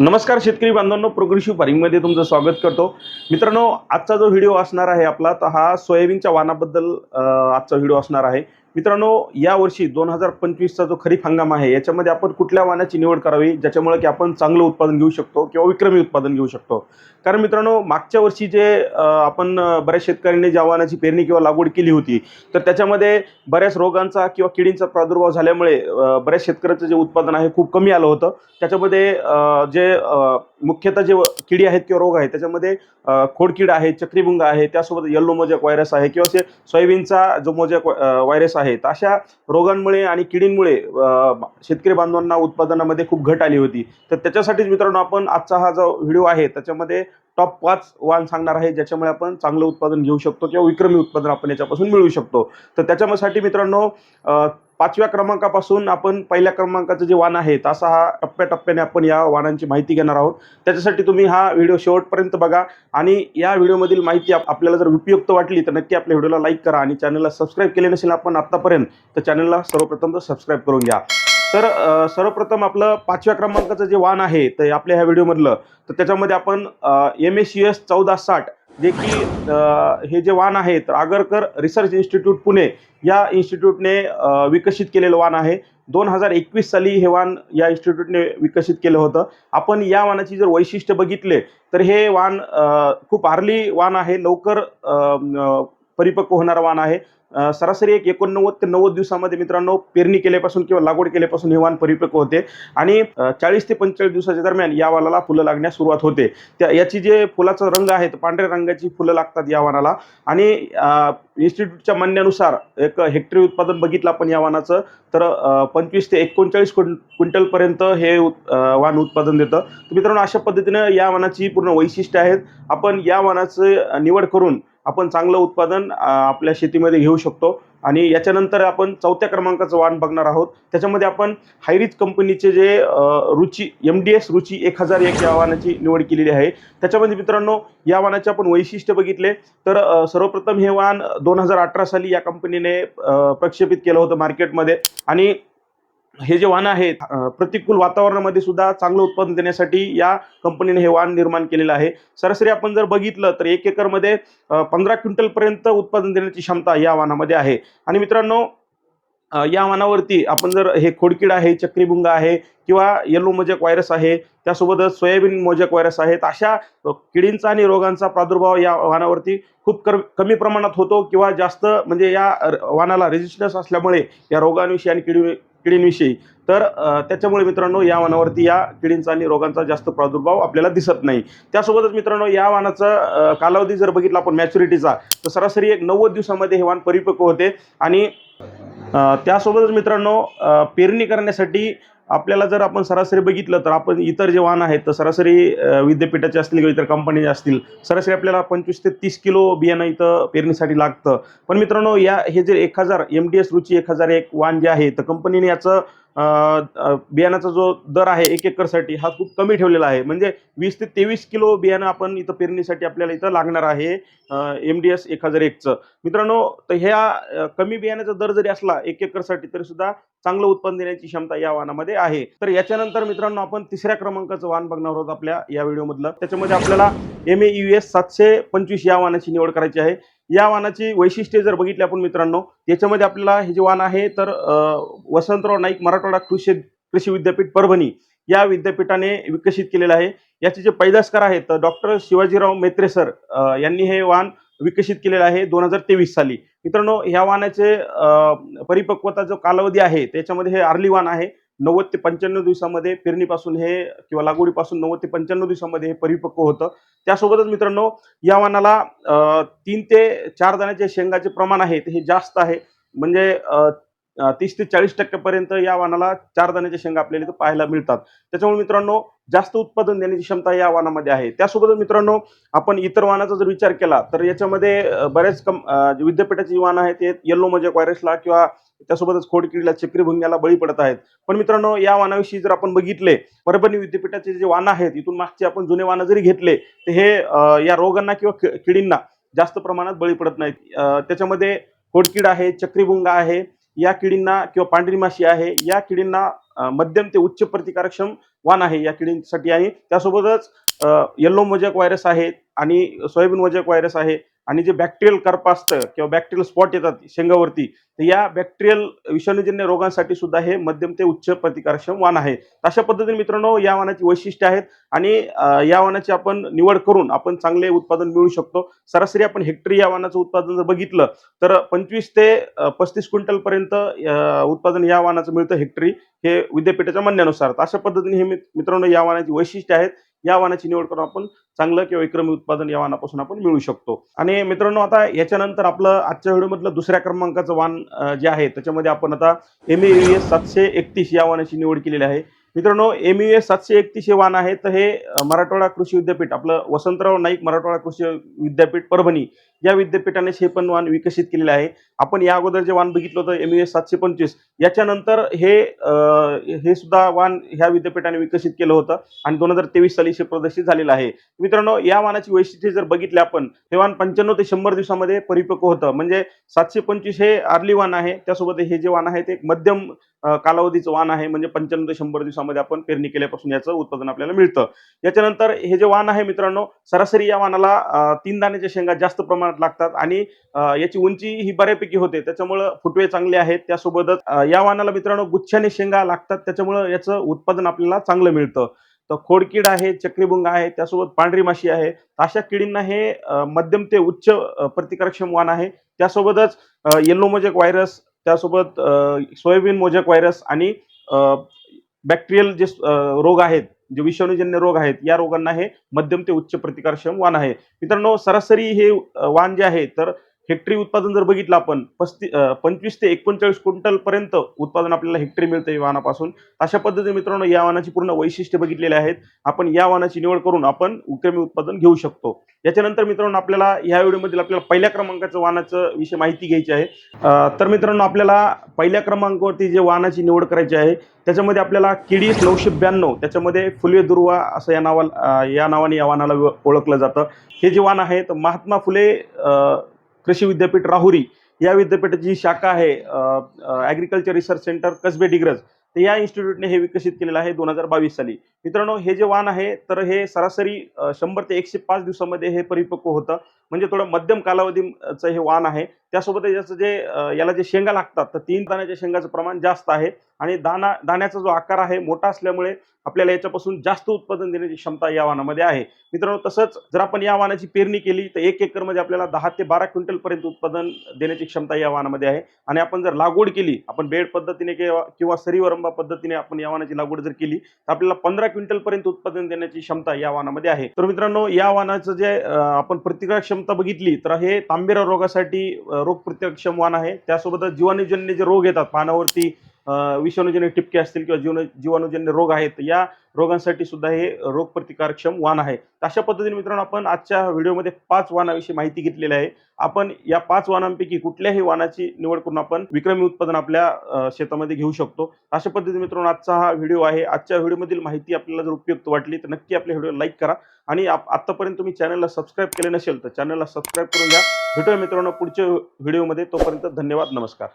नमस्कार शेतकरी बांधवांनो प्रोग्रेसिव्ह फार्मिंगमध्ये तुमचं स्वागत करतो. मित्रांनो आजचा जो व्हिडिओ असणार आहे आपला तर हा सोयाबीनच्या वानाबद्दल आजचा व्हिडिओ असणार आहे. मित्रांनो यावर्षी दोन हजार पंचवीसचा जो खरीप हंगाम आहे याच्यामध्ये आपण कुठल्या वाहनाची निवड करावी ज्याच्यामुळे की आपण चांगलं उत्पादन घेऊ शकतो किंवा विक्रमी उत्पादन घेऊ शकतो? कारण मित्रांनो मागच्या वर्षी जे आपण बऱ्याच शेतकऱ्यांनी ज्या वाहनाची पेरणी किंवा लागवड केली होती तर त्याच्यामध्ये बऱ्याच रोगांचा किंवा किडींचा प्रादुर्भाव झाल्यामुळे बऱ्याच शेतकऱ्याचं जे उत्पादन आहे खूप कमी आलं होतं. त्याच्यामध्ये जे मुख्यतः जे किडी आहेत किंवा रोग आहेत त्याच्यामध्ये खोडकीड आहे चक्रीभुंग आहे त्यासोबत येल्लो मोजॅक व्हायरस आहे किंवा असे सोयाबीनचा जो मोजॅक व्हायरस आहेत. अशा रोगांमुळे आणि किडींमुळे शेतकरी बांधवांना उत्पादनामध्ये खूप घट आली होती. तर त्याच्यासाठीच मित्रांनो आपण आजचा हा जो व्हिडिओ आहे त्याच्यामध्ये टॉप पाच वाण सांगणार आहे ज्याच्यामुळे आपण चांगलं उत्पादन घेऊ शकतो किंवा विक्रमी उत्पादन आपण याच्यापासून मिळवू शकतो. तर त्याच्यासाठी मित्रांनो पाचव्या क्रमांकापासून आपण पहिल्या क्रमांकाचं जे वाण आहे तसा हा टप्प्याटप्प्याने आपण या वाणांची माहिती घेणार आहोत. त्याच्यासाठी तुम्ही हा व्हिडिओ शेवटपर्यंत बघा आणि या व्हिडिओमधील माहिती आप- आपल्याला जर उपयुक्त वाटली तर नक्की आपल्या व्हिडिओला लाईक करा आणि चॅनलला सबस्क्राईब केले नसेल आपण आत्तापर्यंत तर चॅनलला सर्वप्रथम तर सबस्क्राईब करून घ्या. तर सर्वप्रथम आपलं पाचव्या क्रमांकाचं जे वाण आहे तर आपल्या ह्या व्हिडिओमधलं तर त्याच्यामध्ये आपण एम एस सी एस चौदा साठ जे की हे जे वाण आहेत आगरकर रिसर्च इन्स्टिट्यूट पुणे या इन्स्टिट्यूटने विकसित केलेलं वाण आहे. दोन हजार एकवीस साली हे वाहन या इन्स्टिट्यूटने विकसित केलं होतं. आपण या वाहनाची जर वैशिष्ट्य बघितले तर हे वाण खूप आर्ली वाण आहे. लवकर परिपक्व होणारं वाण आहे. सरासरी एक एकोणनव्वद ते नव्वद दिवसामध्ये मित्रांनो पेरणी केल्यापासून किंवा लागवड केल्यापासून हे वाण परिपक्व होते. आणि चाळीस ते पंचेचाळीस दिवसाच्या दरम्यान या वाणाला फुलं लागण्यास सुरुवात होते. त्या याची जे फुलाचा रंग आहे पांढऱ्या रंगाची फुलं लागतात या वाणाला. आणि इन्स्टिट्यूटच्या म्हणण्यानुसार एक हेक्टरी उत्पादन बघितलं आपण या वाणाचं तर पंचवीस ते एकोणचाळीस क्विंटलपर्यंत हे वाण उत्पादन देतं. तर मित्रांनो अशा पद्धतीनं या वाणाची पूर्ण वैशिष्ट्य आहेत. आपण या वाणाचं निवड करून आपण चांगलं उत्पादन आपल्या शेतीमध्ये घेऊ शकतो. आणि याच्यानंतर आपण चौथ्या क्रमांकाचं वाण बघणार आहोत. त्याच्यामध्ये आपण हायरीज कंपनीचे जे Ruchi M D S Ruchi एक हजार एक या वाहनाची निवड केलेली आहे. त्याच्यामध्ये मित्रांनो या वाहनाचे आपण वैशिष्ट्य बघितले. तर सर्वप्रथम हे वाहन दोन हजार अठरा साली या कंपनीने प्रक्षेपित केलं होतं मार्केटमध्ये आणि हे जे वाहन आहे प्रतिकूल वातावरणामध्ये सुद्धा चांगलं उत्पादन देण्यासाठी या कंपनीने हे वाहन निर्माण केलेलं आहे. सरासरी आपण जर बघितलं तर एक एकरमध्ये पंधरा क्विंटलपर्यंत उत्पादन देण्याची क्षमता या वाहनामध्ये आहे. आणि मित्रांनो या वाहनावरती आपण जर हे खोडकीड आहे चक्रीभुंग आहे किंवा येलो मोजॅक व्हायरस आहे त्यासोबतच सोयाबीन मोजॅक व्हायरस आहेत अशा किडींचा आणि रोगांचा प्रादुर्भाव या वाहनावरती खूप कर कमी प्रमाणात होतो किंवा जास्त म्हणजे या र- वाहनाला रेजिस्टन्स असल्यामुळे या रोगांविषयी आणि किडी किडींविषयी. तर त्याच्यामुळे मित्रांनो या वाहनावरती या किडींचा आणि रोगांचा जास्त प्रादुर्भाव आपल्याला दिसत नाही. त्यासोबतच मित्रांनो या वाहनाचा कालावधी जर बघितला आपण मॅच्युरिटीचा तर सरासरी एक नव्वद दिवसामध्ये हे वाहन परिपक्व होते. आणि त्यासोबतच मित्रांनो पेरणी करण्यासाठी आपल्याला जर आपण सरासरी बघितलं तर आपण इतर जे वाहन आहेत तर सरासरी विद्यापीठाचे असतील किंवा इतर कंपनी असतील सरासरी आपल्याला पंचवीस ते तीस किलो बियाणं इथं पेरणीसाठी लागतं. पण मित्रांनो या हे जे एक हजार एम डी एस रुची एक हजार एक वाहन जे आहे तर कंपनीने याचं बियाण्याचा जो दर आहे एक एकरसाठी हा खूप कमी ठेवलेला आहे. म्हणजे वीस ते तेवीस किलो बियाणं आपण इथं पेरणीसाठी आपल्याला इथं लागणार आहे एम डी एस एक हजार एकचं मित्रांनो तर ह्या कमी बियाण्याचा दर जरी असला एक एकरसाठी तरी सुद्धा चांगलं उत्पन्न देण्याची क्षमता या वाहनामध्ये आहे. तर याच्यानंतर मित्रांनो आपण तिसऱ्या क्रमांकाचं वाहन बघणार आहोत आपल्या या व्हिडिओमधलं. त्याच्यामध्ये आपल्याला एम ए यू एस सातशे पंचवीस या वाहनाची निवड करायची आहे. या वाहनाची वैशिष्ट्ये जर बघितली आपण मित्रांनो याच्यामध्ये आपल्याला हे जे वाहन आहे तर वसंतराव नाईक मराठवाडा कृषी कृषी विद्यापीठ परभणी या विद्यापीठाने विकसित केलेलं आहे. याचे जे पैदासकार आहेत डॉक्टर शिवाजीराव मेत्रे सर यांनी हे वाहन विकसित केलेलं आहे दोन हजार तेवीस साली. मित्रांनो ह्या वाहनाचे परिपक्वता जो कालावधी आहे त्याच्यामध्ये हे अर्ली वाहन आहे. नव्वद ते पंच्याण्णव दिवसामध्ये पेरणीपासून हे किंवा लागवडीपासून नव्वद ते पंच्याण्णव दिवसामध्ये हे परिपक्व होतं. त्यासोबतच मित्रांनो या वाणाला तीन ते चार दाण्याचे शेंगाचे प्रमाण आहे ते हे जास्त आहे. म्हणजे तीस ते चाळीस टक्क्यापर्यंत या वाणाला चार दाण्याच्या शेंगा आपल्याला इथं पाहायला मिळतात. त्याच्यामुळे मित्रांनो जास्त उत्पादन देण्याची क्षमता या वाहनामध्ये आहे. त्यासोबतच मित्रांनो आपण इतर वाहनाचा जर विचार केला तर याच्यामध्ये बऱ्याच कम विद्यापीठाची जी वाहनं आहेत ते येल्लो म्हणजे व्हायरसला किंवा त्यासोबतच खोडकिडीला चक्रीभुंग्याला बळी पडत आहेत. पण मित्रांनो या वाहनाविषयी जर आपण बघितले परभणी विद्यापीठाचे जे वाहनं आहेत इथून मागचे आपण जुने वाहनं जरी घेतले तर हे या रोगांना किंवा कि- किडींना जास्त प्रमाणात बळी पडत नाहीत. त्याच्यामध्ये खोडकीड आहे चक्रीभुंगा आहे या किडींना किंवा पांढरी माशी आहे या किडींना मध्यम ते उच्च प्रतिकारक्षम वाण आहे या किडींसाठी. आणि त्यासोबतच येल्लो मोजॅक व्हायरस आहे आणि सोयाबीन मोजॅक व्हायरस आहे. आणि जे बॅक्टेरियल कर्प असतं किंवा बॅक्टेरियल स्पॉट येतात शेंगावरती तर या बॅक्टेरियल विषाणूजन्य रोगांसाठी सुद्धा हे मध्यम ते उच्च प्रतिकारक्षम वाण आहे. अशा पद्धतीने मित्रांनो या वाणाची वैशिष्ट्य आहेत आणि या वाणाची आपण निवड करून आपण चांगले उत्पादन मिळू शकतो. सरासरी आपण हेक्टरी या वाणाचं उत्पादन जर बघितलं तर पंचवीस ते पस्तीस क्विंटल पर्यंत उत्पादन या वाणाचं मिळतं हेक्टरी हे विद्यापीठाच्या म्हणण्यानुसार. अशा पद्धतीने हे मित्रांनो या वाणाची वैशिष्ट्य आहेत. या वाहनाची निवड करून आपण चांगलं किंवा विक्रमी उत्पादन या वाहनापासून आपण मिळू शकतो. आणि मित्रांनो आता याच्यानंतर आपलं आजच्या व्हिडिओमधलं दुसऱ्या क्रमांकाचं वाहन जे आहे त्याच्यामध्ये आपण आता एम ए एस सातशे एकतीस या वाहनाची निवड केलेली आहे. मित्रांनो एम यू एस सातशे एकतीस हे वाण आहे. तर हे मराठवाडा कृषी विद्यापीठ आपलं वसंतराव नाईक मराठवाडा कृषी विद्यापीठ परभणी या विद्यापीठाने हे पण वाण विकसित केलेलं आहे. आपण या अगोदर जे वाण बघितलं होतं एम यू एस सातशे पंचवीस याच्यानंतर हे हे सुद्धा वाहन ह्या विद्यापीठाने विकसित केलं होतं आणि दोन हजार तेवीस साली हे प्रदर्शित झालेलं आहे. मित्रांनो या वाहनाची वैशिष्ट्ये जर बघितले आपण हे वाण पंच्याण्णव ते शंभर दिवसामध्ये परिपक्व होतं. म्हणजे सातशे पंचवीस हे अर्ली वाण आहे. त्यासोबत हे जे वाण आहे ते एक मध्यम कालावधीचं वाण आहे म्हणजे पंच्याण्णव ते शंभर दिवसामध्ये आपण पेरणी केल्यापासून याचं उत्पादन आपल्याला मिळतं. याच्यानंतर हे जे वाण आहे मित्रांनो सरासरी या वाणाला तीन दाण्याच्या शेंगा जास्त प्रमाणात लागतात आणि याची उंची ही बऱ्यापैकी होते. त्याच्यामुळं फुटवे चांगले आहेत. त्यासोबतच या वाणाला मित्रांनो गुच्छाने शेंगा लागतात. त्याच्यामुळं याचं उत्पादन आपल्याला चांगलं मिळतं. तर खोडकीड आहे चक्रीभुंग आहे त्यासोबत पांढरी माशी आहे. अशा किडींना हे मध्यम ते उच्च प्रतिकारक्षम वाण आहे. त्यासोबतच येल्लो मोजॅक व्हायरस त्यासोबत सोयाबीन मोजॅक व्हायरस आणि बॅक्टेरियल जे रोग आहेत जे विषाणूजन्य रोग आहेत या रोगांना हे मध्यम ते उच्च प्रतिकारक्षम वाण आहे. मित्रांनो सरासरी हे वाण जे आहे तर हेक्टरी उत्पादन जर बघितलं आपण पस्ती पंचवीस ते एकोणचाळीस क्विंटल पर्यंत उत्पादन आपल्याला हेक्टरी मिळतं या वाहनापासून. अशा पद्धतीने मित्रांनो या वाहनाची पूर्ण वैशिष्ट्य बघितलेले आहेत. आपण या वाहनाची निवड करून आपण उक्रमी उत्पादन घेऊ शकतो. याच्यानंतर मित्रांनो आपल्याला या व्हिडिओमधील आपल्याला पहिल्या क्रमांकाचं वाहनाचं विषय माहिती घ्यायची आहे. तर मित्रांनो आपल्याला पहिल्या क्रमांकावरती जे वाहनाची निवड करायची आहे त्याच्यामध्ये आपल्याला किडीस नऊशे ब्याण्णव त्याच्यामध्ये फुले दुर्वा असं या नावा या नावाने या वाहनाला व- ओळखलं जातं. हे जे वाहन आहे तर महात्मा फुले कृषी विद्यापीठ राहुरी या विद्यापीठाची जी शाखा आहे agriculture research centre Kasbe Digraj. तर या इन्स्टिट्यूटने हे विकसित केलेलं आहे दोन हजार बावीस साली. मित्रांनो हे जे वाण आहे तर हे सरासरी शंभर ते एकशे पाच दिवसामध्ये हे परिपक्व होतं. म्हणजे थोडं मध्यम कालावधीचं हे वाण आहे. त्यासोबत याचं जे याला जे शेंगा लागतात तर तीन दाण्याच्या शेंगाचं प्रमाण जास्त आहे. आणि दाना दाण्याचा जो आकार आहे मोठा असल्यामुळे आपल्याला याच्यापासून जास्त उत्पादन देण्याची क्षमता या वाणामध्ये आहे. मित्रांनो तसंच जर आपण या वाणाची पेरणी केली तर एक एकरमध्ये आपल्याला दहा ते बारा क्विंटलपर्यंत उत्पादन देण्याची क्षमता या वाणामध्ये आहे. आणि आपण जर लागवड केली आपण बेड पद्धतीने किंवा किंवा सरीवरंबा पद्धतीने आपण या वाणाची लागवड जर केली तर आपल्याला पंधरा क्विंटल पर्यंत उत्पादन देण्याची क्षमता या वाहनामध्ये आहे. तर मित्रांनो या वाहनाचं जे आपण प्रतिकार क्षमता बघितली तर हे तांबेरा रोगासाठी रोग प्रतिकारक्षम वाहन आहे. त्यासोबतच जीवाणूजन्य जे रोग येतात पानावरती विषाणूजन्य टिपके असतील किंवा जीवन जीवाणूजन्य रोग आहेत या रोगांसाठी सुद्धा हे रोगप्रतिकारक्षम वाण आहे. अशा पद्धतीने मित्रांनो आपण आजच्या व्हिडिओमध्ये पाच वाणाविषयी माहिती घेतलेली आहे. आपण या पाच वाणांपैकी कुठल्याही वाणाची निवड करून आपण विक्रमी उत्पादन आपल्या शेतामध्ये घेऊ शकतो. अशा पद्धतीने मित्रांनो आजचा हा व्हिडिओ आहे. आजच्या व्हिडिओमधील माहिती आपल्याला जर उपयुक्त वाटली तर नक्की आपल्या व्हिडिओ लाईक करा. आणि आप- आतापर्यंत तुम्ही चॅनलला सबस्क्राईब केले नसेल तर चॅनलला सबस्क्राईब करून घ्या. भेटूया मित्रांनो पुढच्या व्हिडिओमध्ये. तोपर्यंत धन्यवाद नमस्कार.